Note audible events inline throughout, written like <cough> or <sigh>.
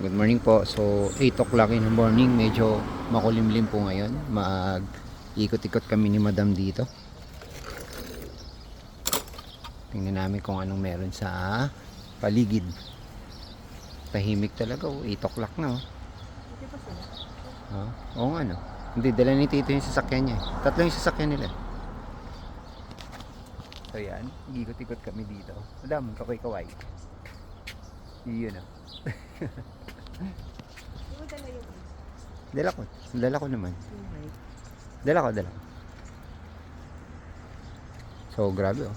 Good morning po. So, 8 o'clock in the morning. Medyo makulimlim po ngayon. Mag ikot-ikot kami ni madam dito. Tingnan namin kung anong meron sa paligid. Tahimik talaga. Oh. 8 o'clock na. Oh. Ah, oo nga no. Hindi, dala ni Tito yung sasakyan niya. Tatlo yung sasakyan nila. So yan, ikot-ikot kami dito. Madam, kaway-kaway. Yun <laughs> ah. Dala ko. Dala ko naman. Dala ko, dala ko. So, grabe oh.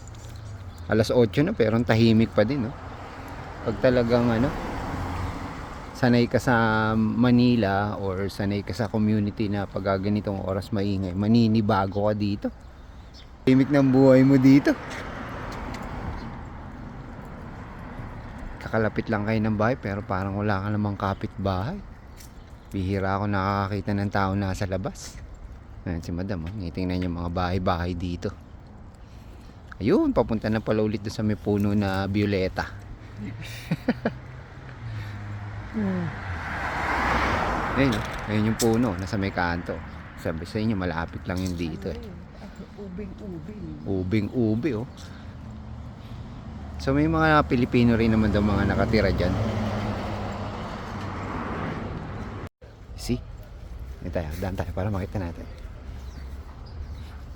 Alas 8 na pero ang tahimik pa din oh. Pag talagang ano, sanay ka sa Manila or sanay ka sa community na pag ganitong oras maingay, maninibago ka dito. Tahimik ng buhay mo dito. Kakalapit lang kayo ng bahay pero parang wala ka namang kapitbahay. Bihira ako nakakakita ng tao nasa labas. Ayan si madam, oh. Tingnan yung mga bahay-bahay dito. Ayun, papunta na pala ulit doon sa may puno na violeta. <laughs> Ayun, oh. ayun yung puno, nasa may kanto. Sabi sa inyo, malapit lang yun dito eh. Ubing-ubing. Ubing-ubi oh. So may mga Pilipino rin naman daw mga nakatira dyan. See? Hindi tayo, daan tayo para makita natin.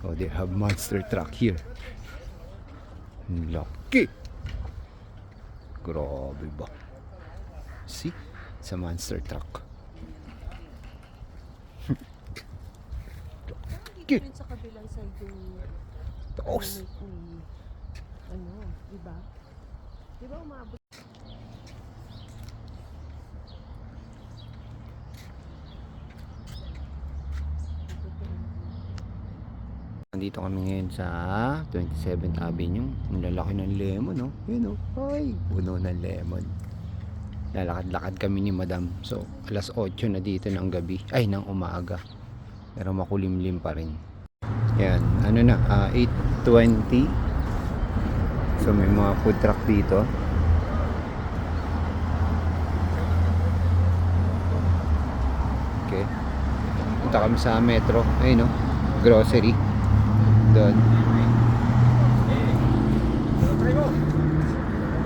Oh, they have monster truck here. Laki! Grabe ba? See? Sa monster truck. Dito rin sa kabilang side yung... Taos! Ano, ano, di ba? Umabot? Nandito kami ngayon sa 27th Avenue. Ang lalaki ng lemon, no? Yun, oh. Ay, puno ng lemon. Lalakad-lakad kami ni Madam. So, alas 8 na dito ng gabi. Ay, ng umaga. Pero makulimlim pa rin. Yan, ano na, ah, 8.20. So, may mga food truck dito. Okay. Punta kami sa metro. Ayun, no? Grocery doon.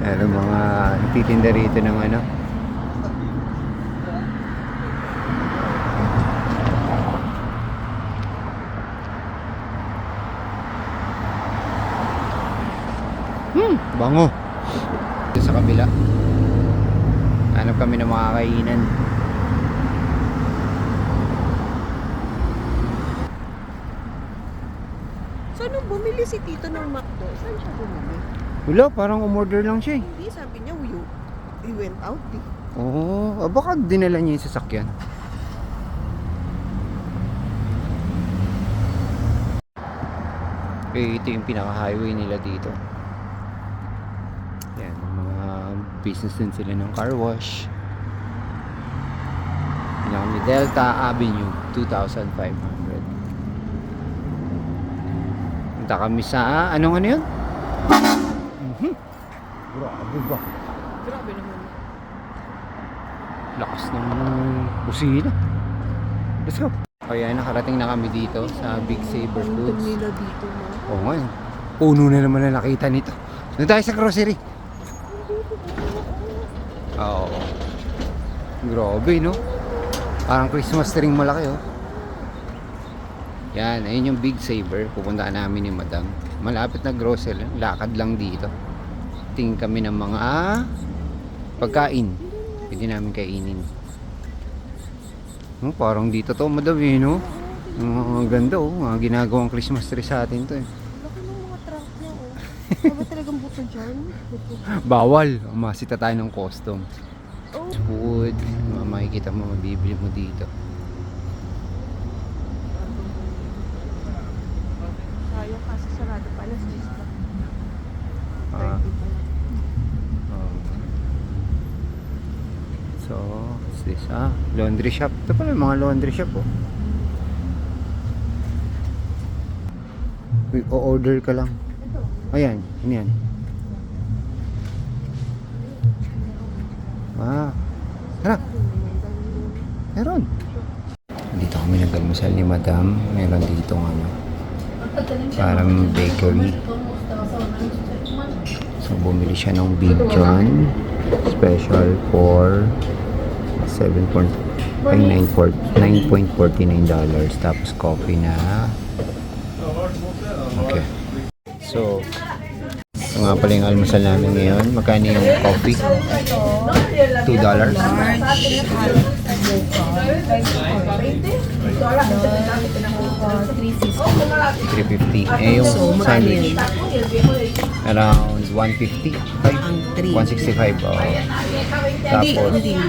Meron mga nagtitinda rito ng ano. Hmm, bango. Sa kabila. Hanap kami ng mga kainan. So, nung bumili si Tito ng McDo, saan siya bumili? Wala, parang umorder lang siya eh. Hindi, sabi niya, we, we went out eh. Oo, oh, baka dinala niya yung sasakyan. Eh, ito yung pinaka-highway nila dito. Yan, mga business din sila ng car wash. Yan kami, Delta Avenue, 2,500. Punta kami sa, anong ano yun? Mhm. Grabe ba? Grabe naman. Lakas ng busina. Let's go. Kaya nakarating na kami dito sa Big Saber Ang Foods. nila dito mo. Oo nga. eh. Puno na naman na nakita nito. Doon tayo sa grocery. Oo. Grabe, no? Parang Christmas tree malaki, oh. Yan, ayun yung Big Saver. Pupuntaan namin ni Madam. Malapit na grocery. Lakad lang dito. Tingin kami ng mga pagkain. Pwede namin kainin. Oh, parang dito to, Madam, eh, no? Ang ganda, oh. Mga ginagawang Christmas tree sa atin to, eh. Laki ng mga truck niya oh. Ano talagang buto dyan? Bawal. Masita tayo ng custom. Oh, Food. Makikita mo, mabibili mo dito. sayang kasi sarado pa. Alas 10 pa. Ah. 30 pa. Oh. So, what's this? Ah, laundry shop. Ito pala mga laundry shop, oh. Wait, o-order ka lang. Ayan, ano yan? Ah, Tara. Meron. Dito kami nag-almusal ni Madam. Meron dito ano. Parang bakery. So, bumili siya ng Big John. Special for 7 ay 9.49 dollars. Tapos coffee na Okay. So, ito nga pala yung almusal namin ngayon. Magkano yung coffee? $2 dollars. Uh, 350. 350. Eh, yung sandwich. Around 150. Ang 3. 165. Oh. Hindi, Tapos, hindi.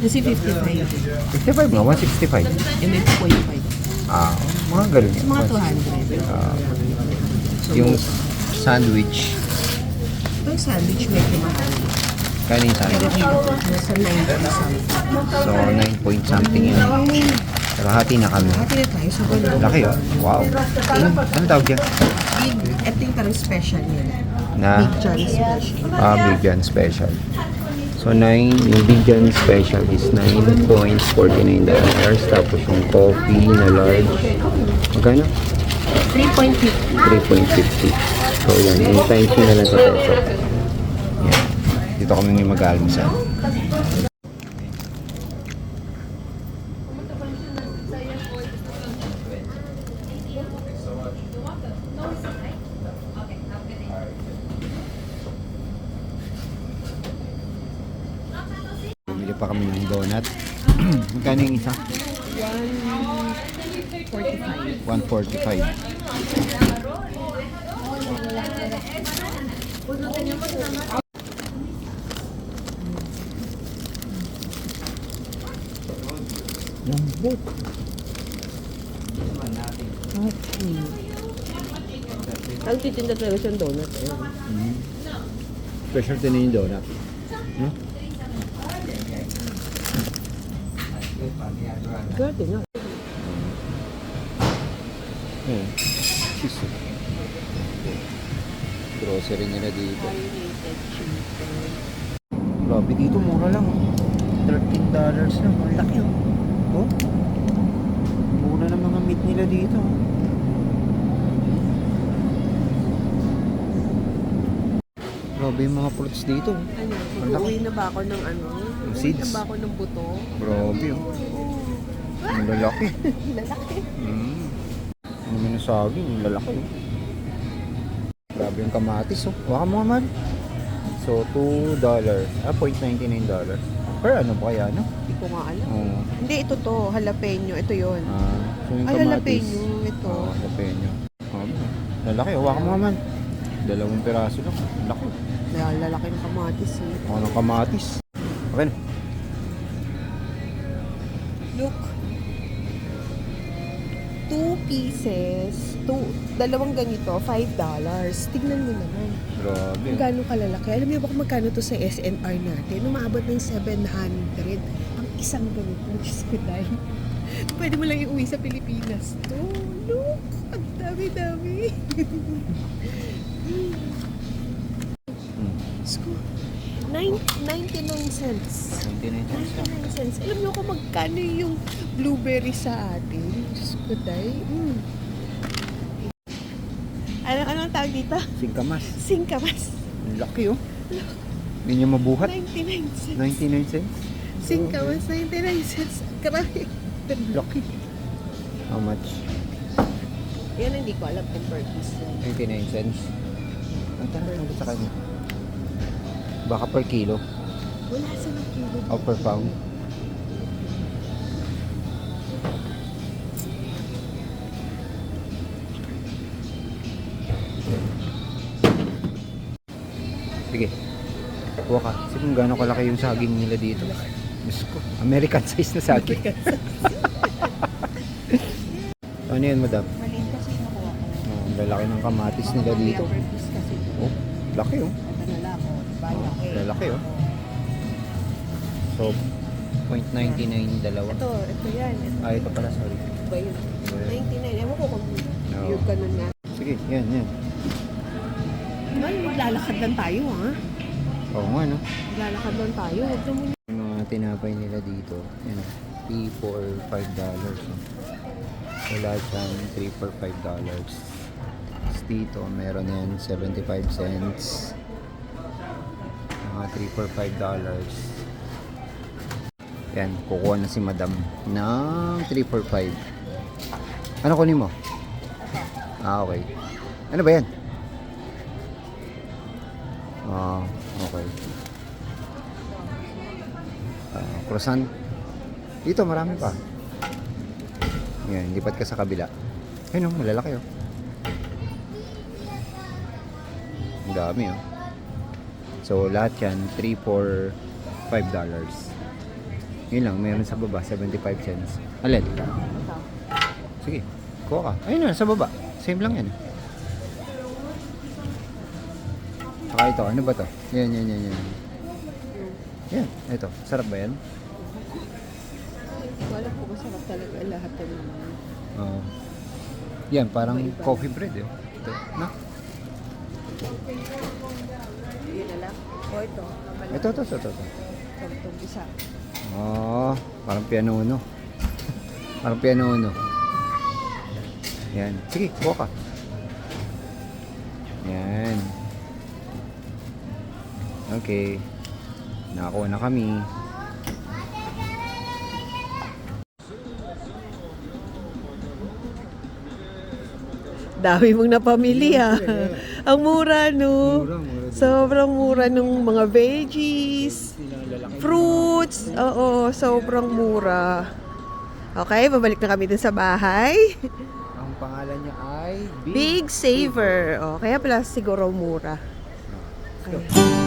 Kasi 55. 55 nga, 165. Eh, may 2.5. Ah, mga ganun. Mga 200. Ah, yung sandwich. Yung sandwich medyo mahal. Kano yung sandwich? nasa 90 something. So, 9 point something yun. Pero hati na kami. Hati na tayo sa ganun. Laki oh. Wow. Ano, ano tawag yan? Big, ito yung parang special nila. Na? Big John special. Ah, Big John Special. So, 9, yung Big John Special is 9.49 dollars. Tapos yung coffee na large, magkano? 3.50. 3.50. So, yan. Yung times nyo na lang sa peso. Yan. Dito kami ngayon mag-almusal. Bumili pa kami ng donut. <clears throat> Magkano yung isa? 145. 145. Lambot. Okay. Ang titinda talaga siyang donut. Ayun. Mm. Special din yung donut. No? Garte nga. Eh. Cheese. Grocery nila dito. Grabe dito, mura lang. oh. $13 dollars lang. Ang laki oh. Oh? Mura ng mga meat nila dito. Grabe yung mga fruits dito. Ano, mag-uwi na ba ako ng ano? Uwi seeds. na ba ako ng buto? Grabe oh. Ang lalaki. Lalaki. <laughs> Mm. Ang minusaging, ang lalaki. oh. Grabe yung kamatis, oh. Baka mo man. So, $2. Ah, $0.99. Per ano ba kaya, no? Hindi ko nga alam. Oo. Hindi, ito to. Jalapeno. Ito yon. Ah, so yung Ay, kamatis. jalapeno. Ito. Oo, jalapeno. Oh, lalaki, hawa mo man. Dalawang piraso lang. Ang Laki. Kaya lalaki ng kamatis eh. Ng kamatis. Okay na. Look. Pieces. Two, dalawang ganito, five dollars. Tignan mo naman. Grabe. Kung gaano kalalaki. Alam niyo ba kung magkano to sa SNR natin? Umaabot ng 700. Ang isang ganito. Diyos ko dahil. Pwede mo lang iuwi sa Pilipinas. To, look. Ang dami-dami. <laughs> Hmm. Diyos ko. Nine- 99 cents. 99 cents lang. 99 cents. Alam niyo kung magkano yung blueberry sa atin? Diyos ko dahil. Mm. Ano, ano ang tawag dito? Singkamas. Singkamas. Ang laki, oh. Hindi niya mabuhat. 99 cents. 99 cents. Singkamas, 99 cents. Grabe. Laki. How much? Yan hindi ko alam kung per piece yan. 99 cents. Ang tanda lang sa kanya. Baka per kilo Wala sa kilo. o per pound. Sige. Kuha ka. Kasi kung gaano kalaki yung saging nila dito. Diyos ko. American size na saging. <laughs> ano yan, madam? Maliit kasi nakuha ko. Oh, ang lalaki ng kamatis nila dito. Oh, laki oh. Na. Oh. Eh. Lalaki oh. So, 0.99 dalawa. Ito, ito yan. Ito Ah, ito pala, sorry. ba yun? 99. Ewan ko kung No. yung ganun nga. Sige, yan, yan. Ay, maglalakad lang tayo ha. Oo nga, no? Maglalakad lang tayo. Huwag naman Yung mga tinapay nila dito. Yan o. 3, 4, 5 dollars. Oh. Lahat yan, 3, 4, 5 dollars. Tapos dito, meron yan 75 cents. Mga 3, 4, 5 dollars. Yan, kukuha na si madam ng 3, 4, 5. Ano kunin mo? Ah, okay. Ano ba yan? Ah, okay. Ah, croissant. Dito, marami pa. Yan, lipat ka sa kabila. Ayun oh, malalaki oh. Ang dami oh. So, lahat yan, 3, 4, 5 dollars. Yun lang, meron sa baba, 75 cents. Alin? Sige, kuha ka. Ayun na, sa baba. Same lang yan. Saka ito, ano ba to? Yan, yan, yan, yan. Yan, ito. Sarap ba yan? Wala po masarap talaga lahat ng mga. Oo. yan, parang coffee bread eh. Ito, na? Yun na lang. O ito. Ito, ito, ito, ito. ito. Itong isa. Oh, parang piano uno. parang piano uno. Yan. Sige, kuha ka. Yan. Okay. Nakakuha na kami. Dami mong napamili ah. <laughs> Ang mura no. Sobrang mura nung mga veggies, fruits. Oo, sobrang mura. Okay, babalik na kami dun sa bahay. Ang pangalan niya ay Big Saver. O, kaya pala siguro mura. Okay.